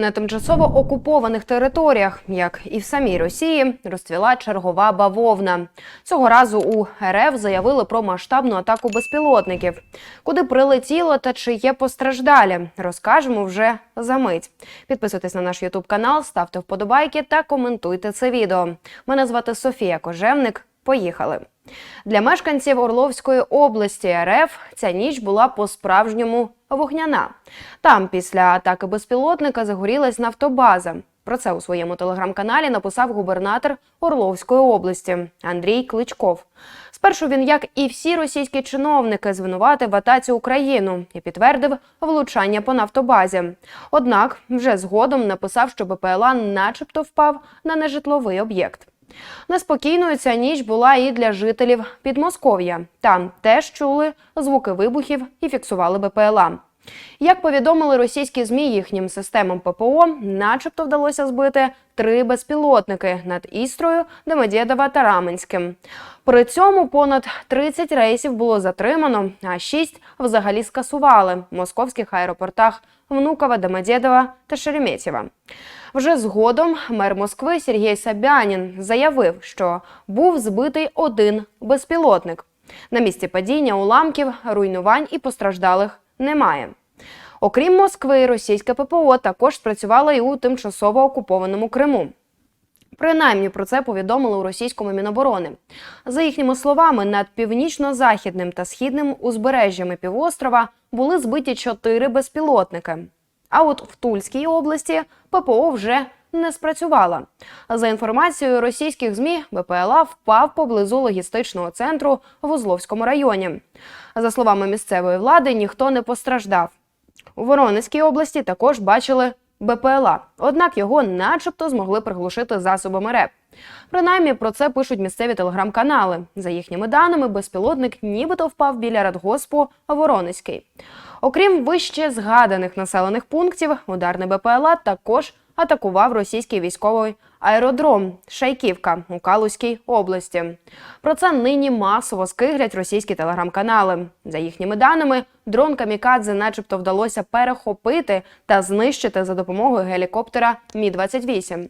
На тимчасово окупованих територіях, як і в самій Росії, розцвіла чергова бавовна. Цього разу у РФ заявили про масштабну атаку безпілотників. Куди прилетіло та чи є постраждалі, розкажемо вже за мить. Підписуйтесь на наш Ютуб канал, ставте вподобайки та коментуйте це відео. Мене звати Софія Кожевник. Поїхали. Для мешканців Орловської області РФ ця ніч була по-справжньому вогняна. Там після атаки безпілотника загорілась нафтобаза. Про це у своєму телеграм-каналі написав губернатор Орловської області Андрій Кличков. Спершу він, як і всі російські чиновники, звинуватив в атаці Україну і підтвердив влучання по нафтобазі. Однак вже згодом написав, що БПЛА начебто впав на нежитловий об'єкт. Неспокійною ця ніч була і для жителів Підмосков'я. Там теж чули звуки вибухів і фіксували БПЛА. Як повідомили російські змі їхнім системам ППО, начебто вдалося збити три безпілотники над Істрою, Домодєдова та Раменським. При цьому понад 30 рейсів було затримано, а 6 взагалі скасували в московських аеропортах Внуково, Домодєдова та Шереметьєва. Вже згодом мер Москви Сергій Сабянін заявив, що був збитий один безпілотник. На місці падіння уламків, руйнувань і постраждалих немає. Окрім Москви, російське ППО також спрацювало і у тимчасово окупованому Криму. Принаймні про це повідомили у російському міноборони. За їхніми словами, над північно-західним та східним узбережжями півострова були збиті чотири безпілотники. А от в Тульській області ППО вже не спрацювала. За інформацією російських змі, БПЛА впав поблизу логістичного центру в Узловському районі. За словами місцевої влади, ніхто не постраждав. У Воронезькій області також бачили БПЛА, однак його начебто змогли приглушити засобами РЕП. Принаймні про це пишуть місцеві телеграм-канали. За їхніми даними, безпілотник нібито впав біля радгоспу Воронезький. Окрім вище згаданих населених пунктів, ударний БПЛА також атакував російський військовий аеродром Шайківка у Калузькій області. Про це нині масово скиглять російські телеграм-канали. За їхніми даними, дрон Камікадзе, начебто, вдалося перехопити та знищити за допомогою гелікоптера Мі 28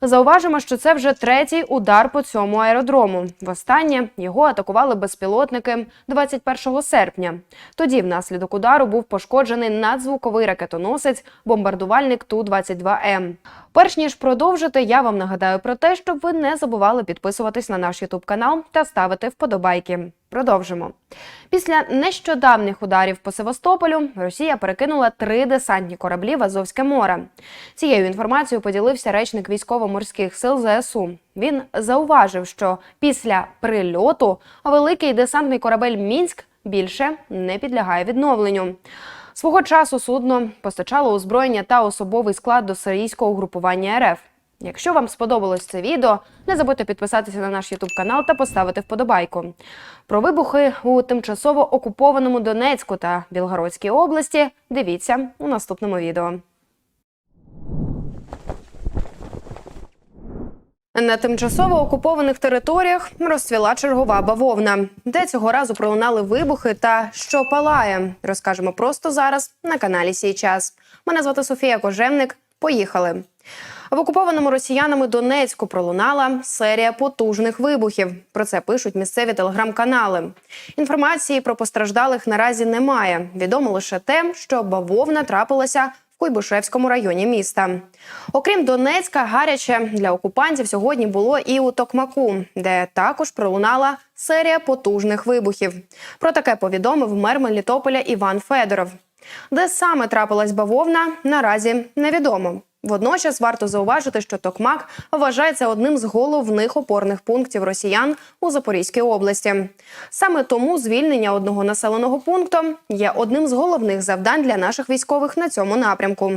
Зауважимо, що це вже третій удар по цьому аеродрому. Востаннє його атакували безпілотники 21 серпня. Тоді, внаслідок удару, був пошкоджений надзвуковий ракетоносець, бомбардувальник Ту-22М. Перш ніж продовжити, я вам нагадаю про те, щоб ви не забували підписуватись на наш Ютуб канал та ставити вподобайки. Продовжимо. Після нещодавних ударів по Севастополю Росія перекинула три десантні кораблі в Азовське море. Цією інформацією поділився речник військово-морських сил ЗСУ. Він зауважив, що після прильоту великий десантний корабель Мінськ більше не підлягає відновленню. Свого часу судно постачало озброєння та особовий склад до сирійського угрупування РФ. Якщо вам сподобалось це відео, не забудьте підписатися на наш Ютуб канал та поставити вподобайку. Про вибухи у тимчасово окупованому Донецьку та Білгородській області дивіться у наступному відео. На тимчасово окупованих територіях розцвіла чергова бавовна, де цього разу пролунали вибухи та що палає. Розкажемо просто зараз на каналі Сій час. Мене звати Софія Кожевник. Поїхали. В окупованому росіянами Донецьку пролунала серія потужних вибухів. Про це пишуть місцеві телеграм-канали. Інформації про постраждалих наразі немає. Відомо лише те, що бавовна трапилася в Куйбишевському районі міста. Окрім Донецька, гаряче для окупантів сьогодні було і у Токмаку, де також пролунала серія потужних вибухів. Про таке повідомив мер Мелітополя Іван Федоров. Де саме трапилась бавовна, наразі невідомо. Водночас варто зауважити, що Токмак вважається одним з головних опорних пунктів росіян у Запорізькій області. Саме тому звільнення одного населеного пункту є одним з головних завдань для наших військових на цьому напрямку.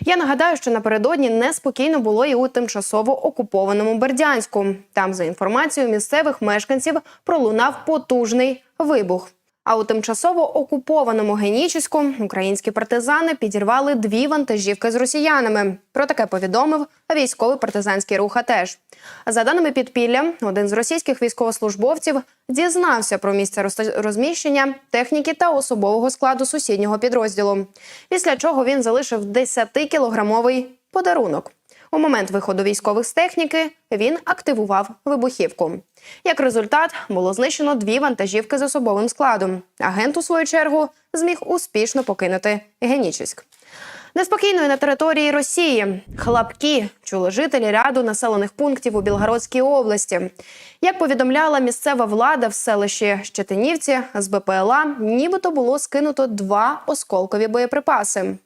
Я нагадаю, що напередодні неспокійно було і у тимчасово окупованому Бердянську. Там, за інформацією місцевих мешканців, пролунав потужний вибух. А у тимчасово окупованому Генічеську українські партизани підірвали дві вантажівки з росіянами. Про таке повідомив військовий партизанський рух АТЕШ. За даними підпілля, один з російських військовослужбовців дізнався про місце роз- розміщення техніки та особового складу сусіднього підрозділу. Після чого він залишив 10-кілограмовий подарунок. У момент виходу військових з техніки він активував вибухівку. Як результат, було знищено дві вантажівки з особовим складом. Агент, у свою чергу, зміг успішно покинути Генічеськ. Неспокійною на території Росії хлапки чули жителі ряду населених пунктів у Білгородській області. Як повідомляла місцева влада в селищі Щетинівці з БПЛА, нібито було скинуто два осколкові боєприпаси.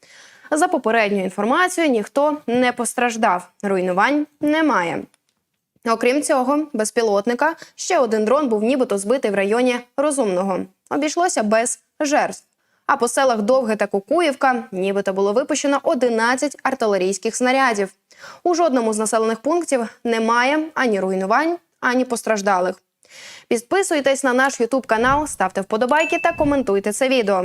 За попередньою інформацією, ніхто не постраждав. Руйнувань немає. Окрім цього, безпілотника ще один дрон був нібито збитий в районі Розумного. Обійшлося без жертв. А по селах Довге та Кукуївка нібито було випущено 11 артилерійських снарядів. У жодному з населених пунктів немає ані руйнувань, ані постраждалих. Підписуйтесь на наш Ютуб канал, ставте вподобайки та коментуйте це відео.